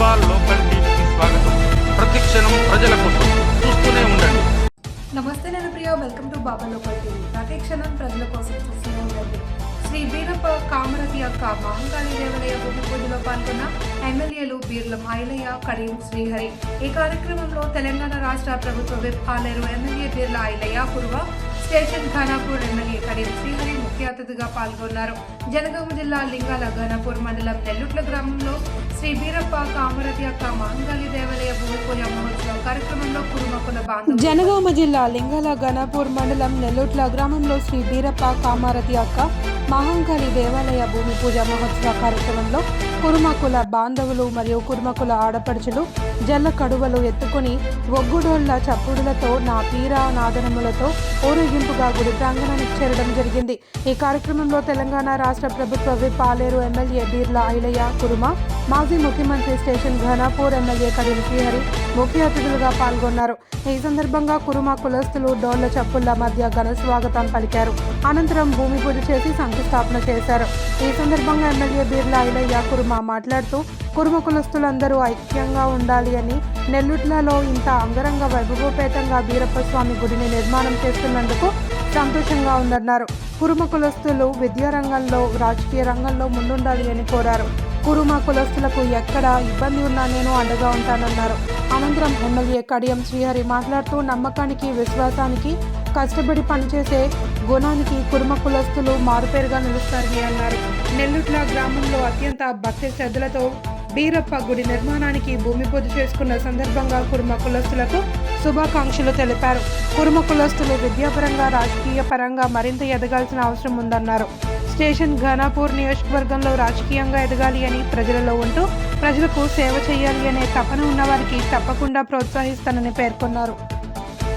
Local టీవీకి స్వాగతం. ప్రతిక్షణం ప్రజల కోసం చూస్తూనే ఉండండి. నమస్తే నేను Priya welcome to Baba local TV. ప్రతి క్షణం ప్రజల కోసం చూస్తూనే ఉండండి. శ్రీ బీరప్ప కామరతి యొక్క మహంకాళి దేవాలయ భూమి పూజలో పాల్గొన్న ఎమ్మెల్యేలు బీర్లం ఐలయ్య కడియం శ్రీహరి. ఈ కార్యక్రమంలో తెలంగాణ రాష్ట్ర ప్రభుత్వ విప్ పాలేరు ఎమ్మెల్యే బీర్ల ఐలయ్య పూర్వ స్టేషన్ ఘానాపూర్ ఎమ్మెల్యే కడియం శ్రీహరి ముఖ్య అతిథిగా పాల్గొన్నారు. జనగామ జిల్లా లింగాల ఘనపూర్ మండలం నెల్లుట్ల గ్రామంలో శ్రీ బీరప్ప కామరతి యొక్క మాంగళి దేవాలయ భూమి పూజ మహోత్సవ కార్యక్రమంలో కురుమకుల బాంధవులు జనగామ జిల్లా లింగాల గణపూర్ మండలం నెల్లూట్ల గ్రామంలో శ్రీ బీరప్ప కామారతి అక్క మహంకాళి దేవాలయ భూమి పూజ మహోత్సవ కార్యక్రమంలో కురుమకుల బాంధవులు మరియు కురుమకుల ఆడపడుచులు జల్ల కడువలు ఎత్తుకుని ఒగ్గుడోళ్ళ చప్పుడులతో నా తీరా నాదనములతో ఊరేగింపుగా గుడి ప్రాంగణానికి చేరడం జరిగింది. ఈ కార్యక్రమంలో తెలంగాణ రాష్ట్ర ప్రభుత్వ విప్ పాలేరు ఎమ్మెల్యే బీర్ల ఐలయ్య కురుమ మాజీ ముఖ్యమంత్రి స్టేషన్ ఘనాపూర్ ఎమ్మెల్యే కడియం శ్రీహరి ముఖ్య అతిథులుగా పాల్గొన్నారు. ఈ సందర్భంగా కురుమ కులస్తులు డోళ్ళ చప్పుళ్ళ మధ్య ఘన స్వాగతం పలికారు. అనంతరం భూమి పూజ చేసి శంకుస్థాపన చేశారు. ఈ సందర్భంగా ఎమ్మెల్యే బిర్లా ఐలయ్య కురుమ మాట్లాడుతూ కురుమ కులస్తులందరూ ఐక్యంగా ఉండాలి అని నెల్లుట్లలో ఇంత అంగరంగ వైభవోపేతంగా వీరప్ప స్వామి గుడిని నిర్మాణం చేస్తున్నందుకు సంతోషంగా ఉందన్నారు. కురుమ కులస్తులు విద్యారంగంలో రాజకీయ రంగంలో ముందుండాలి అని కోరారు. కురుమ కులస్తులకు ఎక్కడ ఇబ్బంది ఉన్నా నేను అండగా ఉంటానన్నారు. అనంతరం ఎమ్మెల్యే కడియం శ్రీహరి మాట్లాడుతూ నమ్మకానికి విశ్వాసానికి కష్టపడి పనిచేసే గుణానికి కురుమ కులస్తులు మారుపేరుగా నిలుస్తారని అన్నారు. నెల్లుట్ల గ్రామంలో అత్యంత భక్తి శ్రద్ధలతో బీరప్ప గుడి నిర్మాణానికి భూమి పూజ చేసుకున్న సందర్భంగా కురుమ కులస్తులకు శుభాకాంక్షలు తెలిపారు. కురుమ కులస్తులు విద్యాపరంగా రాజకీయ పరంగా మరింత ఎదగాల్సిన అవసరం ఉందన్నారు. స్టేషన్ ఘనాపూర్ నియోజకవర్గంలో రాజకీయంగా ఎదగాలి అని ప్రజలలో ఉంటూ ప్రజలకు సేవ చేయాలి అనే తపన ఉన్నవారికి తప్పకుండా ప్రోత్సహిస్తానని పేర్కొన్నారు.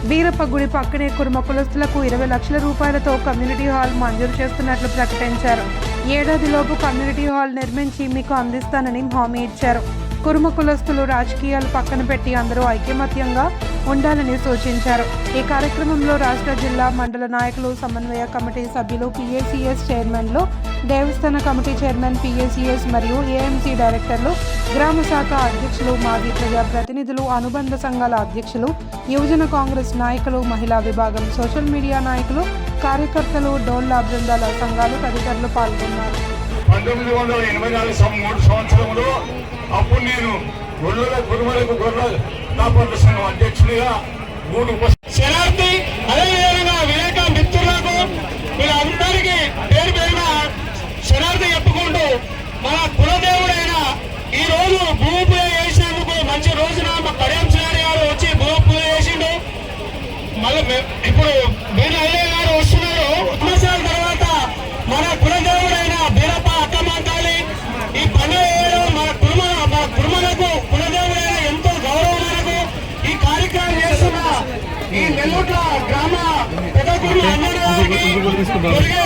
బీరప్ప గుడి పక్కనే కుర్మ కులస్తులకు ఇరవై లక్షల రూపాయలతో కమ్యూనిటీ హాల్ మంజూరు చేస్తున్నట్లు ప్రకటించారు. ఏడాదిలోపు కమ్యూనిటీ హాల్ నిర్మించి మీకు అందిస్తానని హామీ ఇచ్చారు. కురుమ కులస్తులు రాజకీయాలు పక్కన పెట్టి అందరూ ఐకమత్యంగా ఉండాలని సూచించారు. ఈ కార్యక్రమంలో రాష్ట్ర జిల్లా మండల నాయకులు సమన్వయ కమిటీ సభ్యులు పిఏసిఎస్ చైర్మన్లు దేవస్థాన కమిటీ చైర్మన్ పిఏసిఎస్ మరియు ఏఎంసీ డైరెక్టర్లు గ్రామ శాఖ అధ్యక్షులు మాజీ ప్రజా ప్రతినిధులు అనుబంధ సంఘాల అధ్యక్షులు యువజన కాంగ్రెస్ నాయకులు మహిళా విభాగం సోషల్ మీడియా నాయకులు కార్యకర్తలు డోల్లా బృందాల సంఘాలు తదితరులు పాల్గొన్నారు. పంతొమ్మిది వందల ఎనభై నాలుగు మూడు సంవత్సరంలో అప్పుడు నేను గొర్రెల గురుమలకు గొర్రె కాపాడు సంఘం అధ్యక్షుడిగా మూడు శరార్థి అదేవిధంగా వివేక మిత్రులకు వీళ్ళందరికీ పేరు పేరున శరార్థి చెప్పుకుంటూ మన కులదేవుడైన ఈ రోజు భూమి పూజ చేసినందుకు మంచి రోజున మా కడియం గారు వచ్చి భూమి పూజ చేసిండు. మళ్ళీ ఇప్పుడు వీళ్ళ అయ్యే గారు వస్తున్నారు. సంవత్సరాల తర్వాత మన కులదేవుడైన బీరప్ప అక్కమాంకాళి ఈ పండుగ చేయడం మన కుటుంబ మన కుటుంబాలకు కులదేవుడైన ఎంతో గౌరవం మనకు ఈ కార్యక్రమం చేస్తున్న ఈ నెల్లూట్ల గ్రామ జరిగే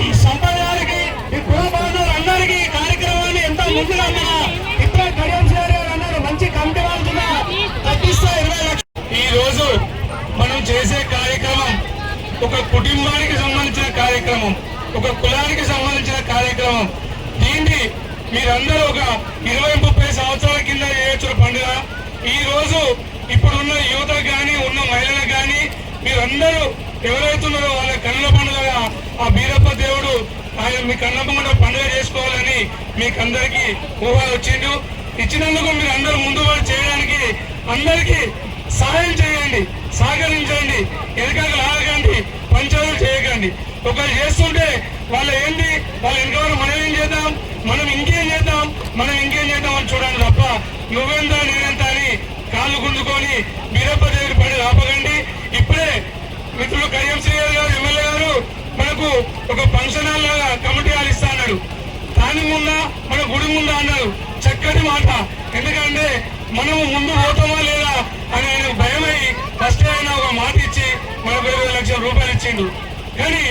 ఈ సంప్రదాయానికి ఈ కుల బాంధవులందరికీ ఈ కార్యక్రమాన్ని ఎంతో ముందుగా మన ఇప్పుడే కడియం అన్నారు. మంచి కమిటీ వాళ్ళు కూడా తగ్గిస్తే ఇరవై లక్షలు ఈ రోజు మనం చేసే కార్యక్రమం ఒక కుటుంబానికి సంబంధించిన కార్యక్రమం ఒక కులానికి సంబంధించిన కార్యక్రమం. దీన్ని మీరందరూ ఒక ఇరవై ముప్పై సంవత్సరాల కింద చేయొచ్చు పండుగ. ఈ రోజు ఇప్పుడున్న యువతకు కానీ ఉన్న మహిళలకు కానీ మీరందరూ ఎవరైతున్నారో వాళ్ళ కన్నుల పండుగగా ఆ బీరప్ప దేవుడు ఆయన మీ కన్న పండుగ పండుగ చేసుకోవాలని మీకందరికీ ఊహ వచ్చిండు. ఇచ్చినందుకు మీరు అందరూ ముందు వాళ్ళు చేయడానికి అందరికీ సహాయం చేయండి సహకరించండి. వెనకాల ఆగకండి పంచాలు చేయకండి. ఒకరు చేస్తుంటే వాళ్ళు ఏంటి వాళ్ళు వెనకాల మనం ఏం చేద్దాం? మనం ఇంకేం చేద్దాం? మనం ఇంకేం చేద్దాం అని చూడండి తప్ప నువ్వెంత నేనెంత అని కాళ్ళు గుంజుకొని బీరప్ప దేవుడి పని ఆపకండి. ఇప్పుడే మిత్రులు కరియం శ్రీగారు గారు ఎమ్మెల్యే గారు మనకు ఒక ఫంక్షన్ హాల్ లాగా కమిటీ హాల్ ఇస్తా అన్నాడు. దాని ముందా మన గుడి ముందా అన్నారు చక్కటి మాట. ఎందుకంటే మనము ముందు పోతామా లేదా అని ఆయన భయమై ఫస్ట్ ఆయన ఒక మాట ఇచ్చి మనకు ఇరవై లక్షల రూపాయలు ఇచ్చిండు. కానీ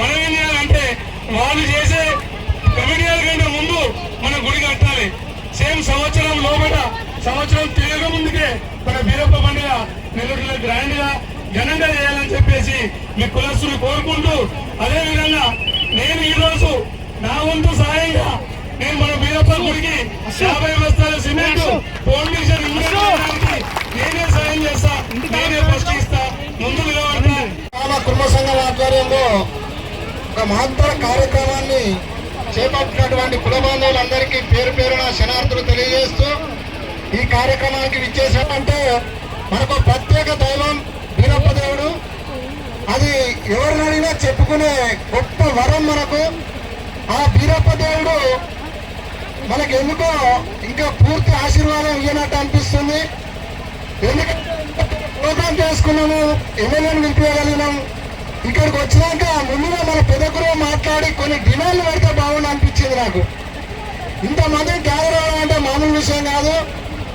మనం ఏం చేయాలంటే వాళ్ళు చేసే కమిటీల కంటే ముందు మన గుడి కట్టాలి. సేమ్ సంవత్సరం లోపల సంవత్సరం తిరగక ముందుకే మన బీరప్ప పండుగ నెల్లూరులో గ్రాండ్గా ఘనంగా చేయాలని చెప్పేసి మీ కులస్తులు కోరుకుంటూ అదే విధంగా నేను ఈ రోజు నా వంతు సాయంగా నేను మన బీరప్ప గుడికి యాభై బస్తాల సిమెంట్ ఫౌండేషన్ నేనే సాయం చేస్తా నేనే ఫస్ట్ ఇస్తా ముందు నిలబడతా. కుటుంబ సంఘం ఆధ్వర్యంలో ఒక మహత్తర కార్యక్రమాన్ని చేపట్టినటువంటి కుల బాంధవులందరికీ పేరు పేరున శనార్థులు తెలియజేస్తూ ఈ కార్యక్రమానికి విచ్చేసామంటే మనకు ప్రత్యేక అది ఎవరినైనా చెప్పుకునే గొప్ప వరం మనకు. ఆ బీరప్ప దేవుడు మనకు ఎందుకో ఇంకా పూర్తి ఆశీర్వాదం ఇవ్వనట్టు అనిపిస్తుంది. ఎందుకంటే ప్రోగ్రామ్ చేసుకున్నాము ఎమ్మెల్యేని పిలిపించగలిగినాం ఇక్కడికి వచ్చినాక ముందుగా మన పెద్దగురు మాట్లాడి కొన్ని డిమాండ్లు పెడితే బాగుండి అనిపించింది నాకు. ఇంతమంది గ్యాదర్ అవ్వడం అంటే మామూలు విషయం కాదు.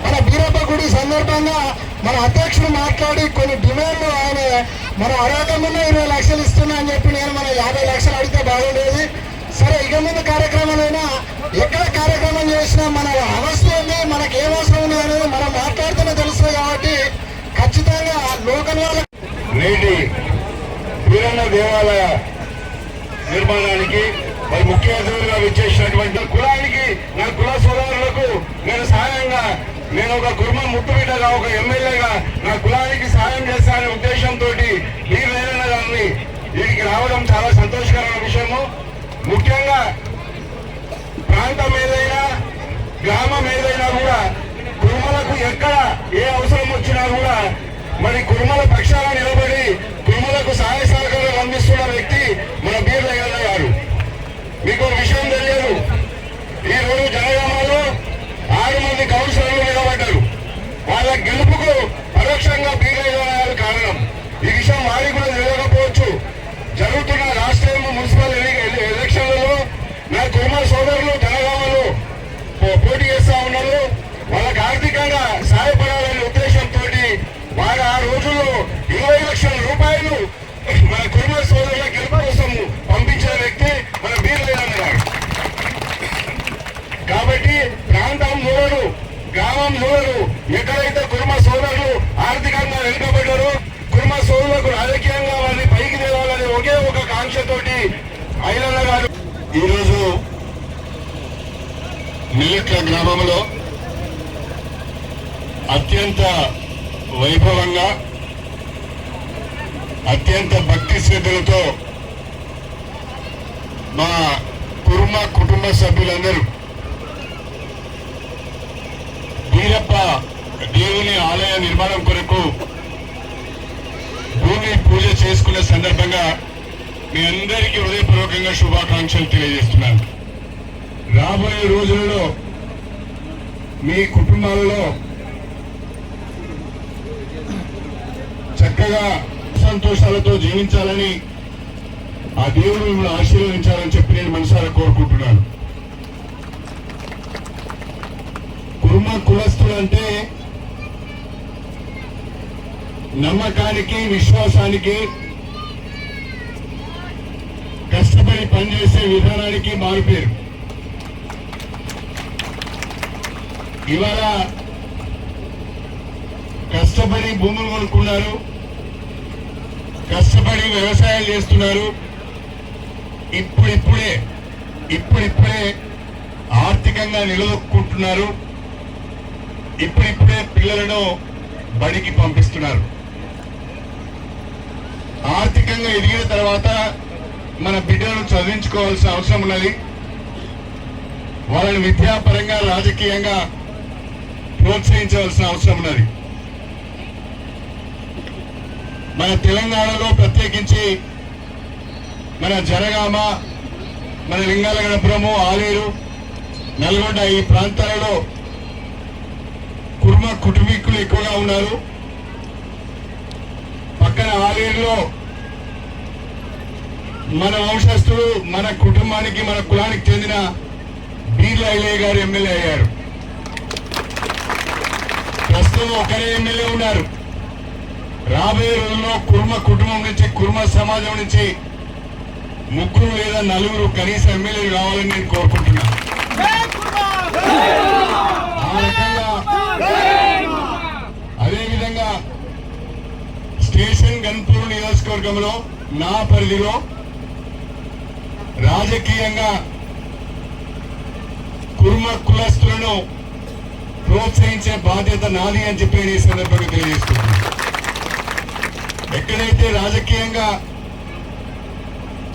మన బీరప్ప గుడి సందర్భంగా మన అధ్యక్షుడు మాట్లాడి కొన్ని డిమాండ్లు ఆయన మన అడగకముందే ఇరవై లక్షలు ఇస్తున్నా అని చెప్పి నేను మన యాభై లక్షలు అడిగితే బాగుండేది. సరే ఇక ముందు కార్యక్రమాలైనా? ఎక్కడ కార్యక్రమం చేసినా మన అవస్థ ఉంది మనకి ఏం అవసరం ఉంది అనేది మనం మాట్లాడితేనే తెలుస్తుంది కాబట్టి ఖచ్చితంగా లోకల్ వాళ్ళ నేటి వీరన్న దేవాలయ నిర్మాణానికి మరి ముఖ్య అతిథులుగా విచ్చేసినటువంటి కులానికి నా కుల నేను సహాయంగా నేను ఒక కుర్మ ముట్టుబిడ్డగా ఒక ఎమ్మెల్యేగా నా కులానికి సాయం చేస్తానే ఉద్దేశంతో ఈ వీరన్న గారిని వీరికి రావడం చాలా సంతోషకరమైన విషయము. ముఖ్యంగా ప్రాంతం ఏదైనా గ్రామం ఏదైనా కూడా కుర్మలకు ఎక్కడ ఏ అవసరం వచ్చినా కూడా మరి కుర్మల పక్షాన నిలబడి కుర్మలకు సహాయ సహకారాలు అందిస్తున్న వ్యక్తి మన బీర్లయ్య గారు. మీకు విషయం తెలియదు. ఈ రోజు జనగామలో ఆరు మంది కౌన్సిలర్లు నిలబడ్డారు. వాళ్ళ గెలుపుకు పరోక్షంగా బీర్లయ్య గారు కారణం ఈ విషయం వారికి కూడా తెలియకపోవచ్చు జరుగుతున్న రాష్ట్ర మున్సిపల్ ఎన్ని- ఎలక్షన్లలో నా కుర్మ సోదరులు జనగామలో పో- పోటీ చేస్తా ఉన్నారు వాళ్ళకి ఆర్థికంగా సహాయపడాలనే ఉద్దేశంతో వారు ఆ రోజుల్లో ఇరవై లక్షల రూపాయలు మన కుటుంబ సోదరుల గెలుపు కోసం పంపించిన వ్యక్తి మన వీరలేదన్న గారు కాబట్టి ప్రాంతం చూడరు కుటుంబం యువలు ఎక్కడైతే కుటుంబ సోదరులు ఆర్థికంగా వెనుకబడ్డారో. కుటుంబ సోదరులకు రాజకీయంగా వారిని పైకి తేవాలనే ఒకే ఒక కాంక్షతోటి ఐలన్న గారు ఈరోజు మిల్లెట్ల గ్రామంలో అత్యంత వైభవంగా అత్యంత భక్తి శ్రద్ధలతో మా కుర్మ కుటుంబ సభ్యులందరూ దేవుని ఆలయ నిర్మాణం కొరకు భూమి పూజ చేసుకునే సందర్భంగా మీ అందరికీ హృదయపూర్వకంగా శుభాకాంక్షలు తెలియజేస్తున్నాను. రాబోయే రోజులలో మీ కుటుంబాలలో చక్కగా సంతోషాలతో జీవించాలని ఆ దేవుడు మిమ్మల్ని ఆశీర్వదించాలని చెప్పి నేను మనసారా కోరుకుంటున్నాను. కుర్మ కులస్తులు అంటే నమ్మకానికి విశ్వాసానికి కష్టపడి పనిచేసే విధానానికి మారిపోయారు ఇవాళ కష్టపడి భూములు కొనుక్కున్నారు కష్టపడి వ్యవసాయం చేస్తున్నారు. ఇప్పుడిప్పుడే ఇప్పుడిప్పుడే ఆర్థికంగా నిలదొక్కుంటున్నారు. ఇప్పుడిప్పుడే పిల్లలను బడికి పంపిస్తున్నారు. ఆర్థికంగా ఎదిగిన తర్వాత మన బిడ్డలను చదివించుకోవాల్సిన అవసరం ఉన్నది. వాళ్ళని విద్యాపరంగా రాజకీయంగా ప్రోత్సహించవలసిన అవసరం ఉన్నది. మన తెలంగాణలో ప్రత్యేకించి మన జనగామ మన లింగాలగడపురము ఆలేరు నల్గొండ ఈ ప్రాంతాలలో కుర్మ కుటుంబీకులు ఎక్కువగా ఉన్నారు. పక్కన ఆలేరులో మన వంశస్థుడు మన కుటుంబానికి మన కులానికి చెందిన బీర్ల ఐలయ్య గారు ఎమ్మెల్యే అయ్యారు. ప్రస్తుతం ఒకరే ఎమ్మెల్యే ఉన్నారు. రాబోయే రోజుల్లో కుర్మ కుటుంబం నుంచి కుర్మ సమాజం నుంచి ముగ్గురు లేదా నలుగురు కనీస ఎమ్మెల్యేలు కావాలని నేను కోరుకుంటున్నాను. అదేవిధంగా స్టేషన్ గన్పూర్ నియోజకవర్గంలో నా పరిధిలో రాజకీయంగా కుర్మ కులస్తులను ప్రోత్సహించే బాధ్యత నాది అని చెప్పి ఈ సందర్భంగా తెలియజేస్తున్నాను ఎక్కడైతే రాజకీయంగా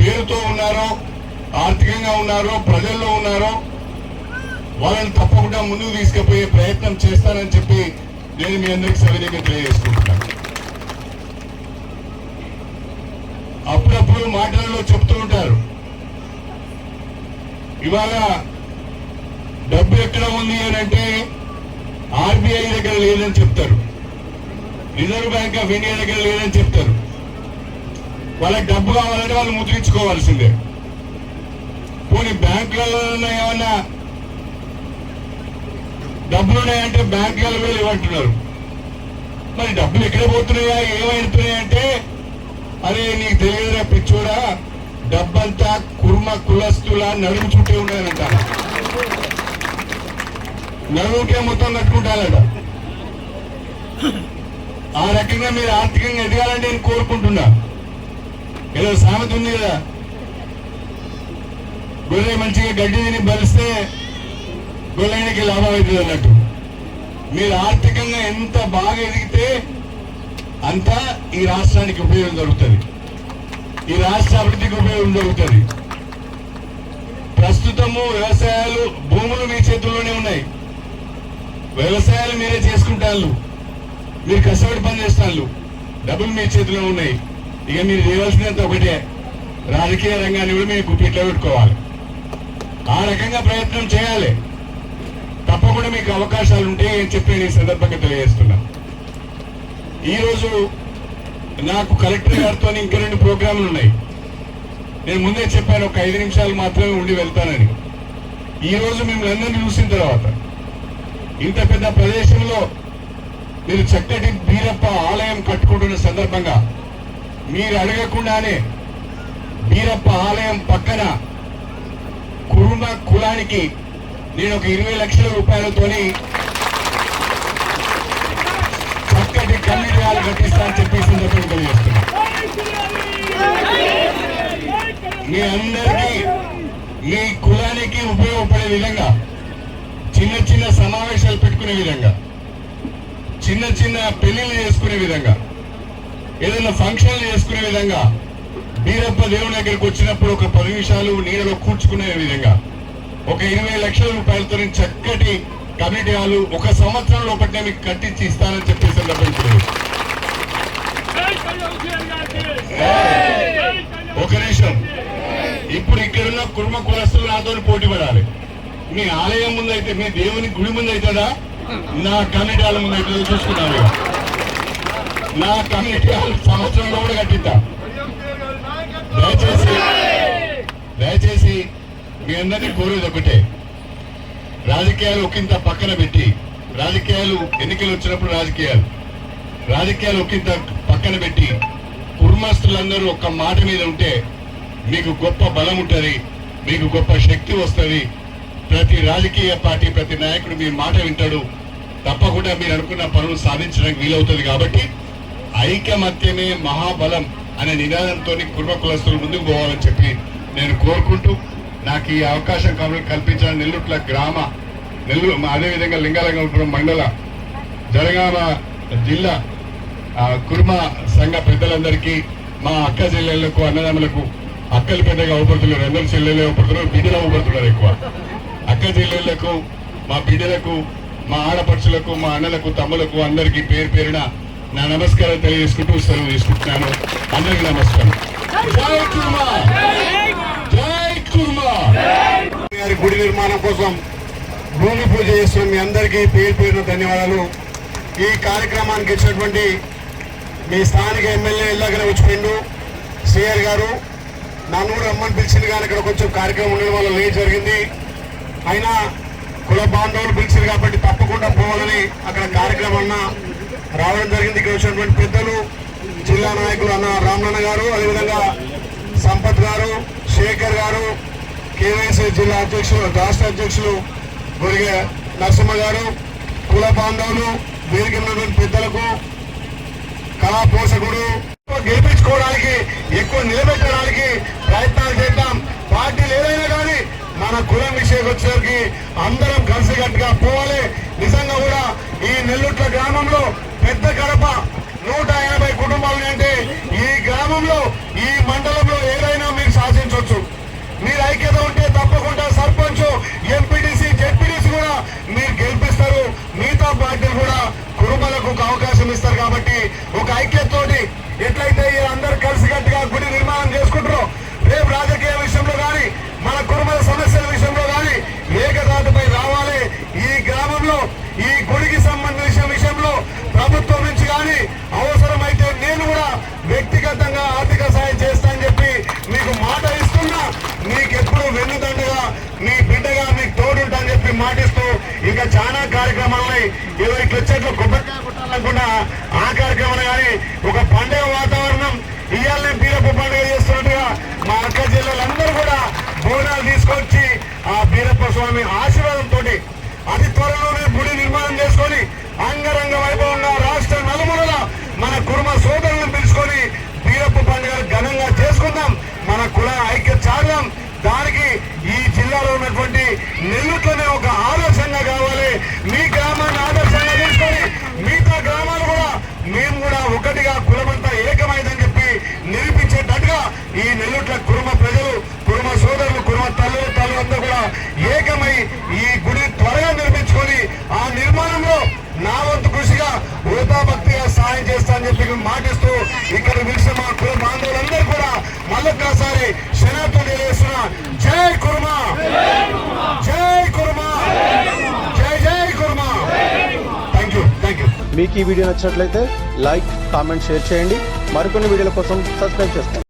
పేరుతో ఉన్నారో ఆర్థికంగా ఉన్నారో ప్రజల్లో ఉన్నారో వాళ్ళని తప్పకుండా ముందుకు తీసుకుపోయే ప్రయత్నం చేస్తానని చెప్పి నేను మీ అందరికి సవినీయంగా తెలియజేసుకుంటున్నాను అప్పుడప్పుడు మాటలలో చెప్తూ ఉంటారు. ఇవాళ డబ్బు ఎక్కడ ఉంది అని అంటే ఆర్బీఐ దగ్గర లేదని చెప్తారు. రిజర్వ్ బ్యాంక్ ఆఫ్ ఇండియా దగ్గర లేదని చెప్తారు. వాళ్ళకి డబ్బు కావాలంటే వాళ్ళు ముద్రించుకోవాల్సిందే. పోనీ బ్యాంకులలో ఏమన్నా డబ్బులు ఉన్నాయంటే బ్యాంకులు వెళ్ళి ఇవ్వంటున్నారు. మరి డబ్బులు ఎక్కడ పోతున్నాయా? ఏమైతున్నాయా అంటే అరే నీకు తెలియదురా పిచ్చోడా డబ్బంతా కుర్మ కులస్తుల నడుము చుట్టే ఉన్నాయంట. నడుముకే మొత్తం కట్టుకుంటారట. ఆ రకంగా మీరు ఆర్థికంగా ఎదగాలని నేను కోరుకుంటున్నా. ఏదో సామెత ఉంది కదా. గొర్రె మంచిగా గడ్డి తిని బలిస్తే గొర్రెనికి లాభం అవుతుంది అన్నట్టు. మీరు ఆర్థికంగా ఎంత బాగా ఎదిగితే అంత ఈ రాష్ట్రానికి ఉపయోగం జరుగుతుంది ఈ రాష్ట్ర అభివృద్ధికి ఉపయోగం జరుగుతుంది ప్రస్తుతము వ్యవసాయాలు భూములు మీ చేతుల్లోనే ఉన్నాయి. వ్యవసాయాలు మీరే చేసుకుంటారు మీరు కష్టపడి పని చేస్తారు డబ్బులు మీ చేతిలో ఉన్నాయి. ఇక మీరు చేయవలసినంత ఒకటే. రాజకీయ రంగాన్ని కూడా మీరు గుప్పిట్లో పెట్టుకోవాలి. ఆ రకంగా ప్రయత్నం చేయాలి. తప్పకుండా మీకు అవకాశాలు ఉంటాయి అని చెప్పి నేను ఈ సందర్భంగా తెలియజేస్తున్నా. ఈరోజు నాకు కలెక్టర్ గారితో ఇంకా రెండు ప్రోగ్రాంలు ఉన్నాయి. నేను ముందే చెప్పాను ఒక ఐదు నిమిషాలు మాత్రమే ఉండి వెళ్తానని. ఈరోజు మిమ్మల్ని అందరినీ చూసిన తర్వాత ఇంత పెద్ద ప్రదేశంలో మీరు చక్కటి బీరప్ప ఆలయం కట్టుకుంటున్న సందర్భంగా మీరు అడగకుండానే బీరప్ప ఆలయం పక్కన కుటుంబ కులానికి నేను ఒక ఇరవై లక్షల రూపాయలతోని చక్కటి కమ్యూనిటీ కట్టిస్తా అని చెప్పేసి ఈ తెలియజేస్తున్నా మీ అందరికీ మీ కులానికి ఉపయోగపడే విధంగా చిన్న చిన్న సమావేశాలు పెట్టుకునే విధంగా చిన్న చిన్న పెళ్ళిళ్ళు చేసుకునే విధంగా ఏదైనా ఫంక్షన్లు చేసుకునే విధంగా బీరప్ప దేవుని దగ్గరికి వచ్చినప్పుడు ఒక పది నిమిషాలు నీడలో కూర్చుకునే విధంగా ఒక ఇరవై లక్షల రూపాయలతో చక్కటి కమిటీ హాలు ఒక సంవత్సరం లోపలనే మీకు కట్టించి ఇస్తానని చెప్పేసి సందర్భంగా ఒక నిమిషం. ఇప్పుడు ఇక్కడున్న కుటుంబ కులస్తులు నాతో పోటీ పడాలి. మీ ఆలయం ముందు అయితే మీ దేవుని గుడి ముందు అవుతుందా నా కమిటీ హాల్ ముందు అవుతుందో చూసుకున్నాను నా కమిటీ హాల్ సంవత్సరంలో కూడా కట్టిద్దా. దయచేసి మీ అందరినీ కోరేది ఒకటే. రాజకీయాలు ఒకంత పక్కన పెట్టి రాజకీయాలు ఎన్నికలు వచ్చినప్పుడు రాజకీయాలు. రాజకీయాలు ఒకంత పక్కన పెట్టి కుర్మస్తులందరూ ఒక్క మాట మీద ఉంటే మీకు గొప్ప బలం ఉంటుంది మీకు గొప్ప శక్తి వస్తుంది. ప్రతి రాజకీయ పార్టీ ప్రతి నాయకుడు మీ మాట వింటాడు. తప్పకుండా మీరు అనుకున్న పనులు సాధించడానికి వీలవుతుంది కాబట్టి ఐకమత్యమే మహాబలం అనే నినాదంతో కుర్మ కులస్తులు ముందుకు పోవాలని చెప్పి నేను కోరుకుంటూ నాకు ఈ అవకాశం కల్పించిన నెల్లూట్ల గ్రామ నెల్లూరు అదేవిధంగా లింగాలంగపురం మండల జనగామ జిల్లా కుర్మ సంఘ పెద్దలందరికీ మా అక్క చెల్లెళ్ళకు అన్నదమ్ములకు అక్కలు పెద్దగా ఊపడుతున్నారు అందరు చెల్లెలే ఊపడుతున్నారు బిడ్డలు ఊపడుతున్నారు ఎక్కువ. అక్క చెల్లెళ్ళకు మా బిడ్డలకు మా ఆడపడుచులకు మా అన్నలకు తమ్ములకు అందరికీ పేరు పేరున నా నమస్కారం తెలియజేసుకుంటూ సెలవు తీసుకుంటున్నాను. అందరికీ నమస్కారం. గారి గుడి నిర్మాణం కోసం భూమి పూజ చేస్తున్న మీ అందరికీ పేరు పేరున ధన్యవాదాలు. ఈ కార్యక్రమానికి ఇచ్చినటువంటి మీ స్థానిక ఎమ్మెల్యే ఇళ్ళగర వచ్చిపోయిండు. సిఆర్ గారు నన్ను కూడా రమ్మని పిలిచింది కానీ ఇక్కడ కొంచెం కార్యక్రమం ఉండడం వల్ల లేట్ జరిగింది. అయినా కుల బాంధవులు పిలిచింది కాబట్టి తప్పకుండా పోవాలని అక్కడ కార్యక్రమం అన్న రావడం జరిగింది. ఇక్కడ వచ్చినటువంటి పెద్దలు జిల్లా నాయకులు అన్న రామన్న గారు అదేవిధంగా సంపత్ గారు శేఖర్ గారు కేవైసీ జిల్లా అధ్యక్షులు రాష్ట్ర అధ్యక్షులు గొరిగే నరసింహ గారు కుల బాంధవులు వేదిక పెద్దలకు కళా పోషకుడు గెలిపించుకోవడానికి ఎక్కువ నిలబెట్టడానికి ప్రయత్నాలు చేద్దాం. పార్టీలు ఏదైనా కానీ మన కులం విషయం వచ్చేసరికి అందరం కలిసికట్టుగా పోవాలి. నిజంగా కూడా ఈ నెల్లుట్ల గ్రామంలో పెద్ద కడప నూట యాభై కుటుంబాలు అంటే ఈ గ్రామంలో ఈ మండలంలో మీరు ఐక్యత ఉంటే తప్పకుండా సర్పంచ్ ఎంపీటీసీ జెడ్పీటీసీ కూడా మీరు గెలిపిస్తారు. మిగతా పార్టీలు కూడా కుటుంబాలకు ఒక అవకాశం ఇస్తారు కాబట్టి ఒక ఐక్యతతోటి ఎట్లయితే ఈ అందరు కలిసికట్టుగా గుడి నిర్మాణం చేసుకుంటారో రేపు రాజకీయ విషయంలో కానీ మన కుటుంబ సమస్యల విషయంలో కానీ ఏకదాటిపై రావాలి ఈ గ్రామంలో ఈ గుడికి సంబంధించిన విషయంలో ప్రభుత్వం నుంచి కానీ అవసరమైతే నేను కూడా వ్యక్తిగతంగా ఆర్థిక సాయం చేస్తానని చెప్పి మీకు మాట ఇస్తున్నా మీకు ఎప్పుడు వెన్నుదండగా మీ బిడ్డగా మీకు తోడుంటా అని చెప్పి మాటిస్తూ ఇంకా చాలా కార్యక్రమాలని ఏదో ఇట్లా వచ్చేట్లు కొబ్బరికాయ కొట్టాలనుకున్నా ఆ కార్యక్రమాలు కానీ ఒక పండుగ వాతావరణం ఇవాళనే బీరప్ప పండుగ చేస్తున్నట్టుగా మా అక్క జిల్లాలందరూ కూడా బోనాలు తీసుకొచ్చి ఆ బీరప్ప స్వామి ఆశీర్వాదంతో అతి త్వరలోనే గుడి నిర్మాణం చేసుకొని అంగరంగ వైభవంగా రాష్ట్ర నలుమూలల మన కుటుంబ సోదరులను పిలుచుకొని బీరప్ప పండుగ ఘనంగా చేసుకుందాం మన కుల ఐక్య చాడదాం దానికి ఈ జిల్లాలో ఉన్నటువంటి నెల్లుతోనే ఒక ఆలోచన మీ గ్రామాన్ని ఆదర్శంగా తీసుకొని మిగతా గ్రామాలు కూడా మేము కూడా ఒకటిగా కులమంతా ఏకమైందని చెప్పి నిరూపించేటట్టుగా ఈ నెల్లూట్ల కురుమ ప్రజలు కురుమ సోదరులు కుటుంబ తల్లులు అంతా కూడా ఏకమై ఈ గుడి త్వరగా నిర్మించుకొని ఆ నిర్మాణంలో నా వంతు కృషిగా వృతాభక్తిగా సహాయం చేస్తానని చెప్పి మాటిస్తూ ఇక్కడ పిలిచిన మా కుల బాంధవులందరూ కూడా మళ్ళొక్కసారి శనార్థం తెలియజేస్తున్నా. జై కురుమా జై కుర్మా జై జై Kurma thank you thank you మీకు ఈ వీడియో నచ్చినట్లయితే లైక్ కామెంట్ షేర్ చేయండి. మరికొన్ని వీడియోల కోసం సబ్స్క్రైబ్ చేసుకోండి.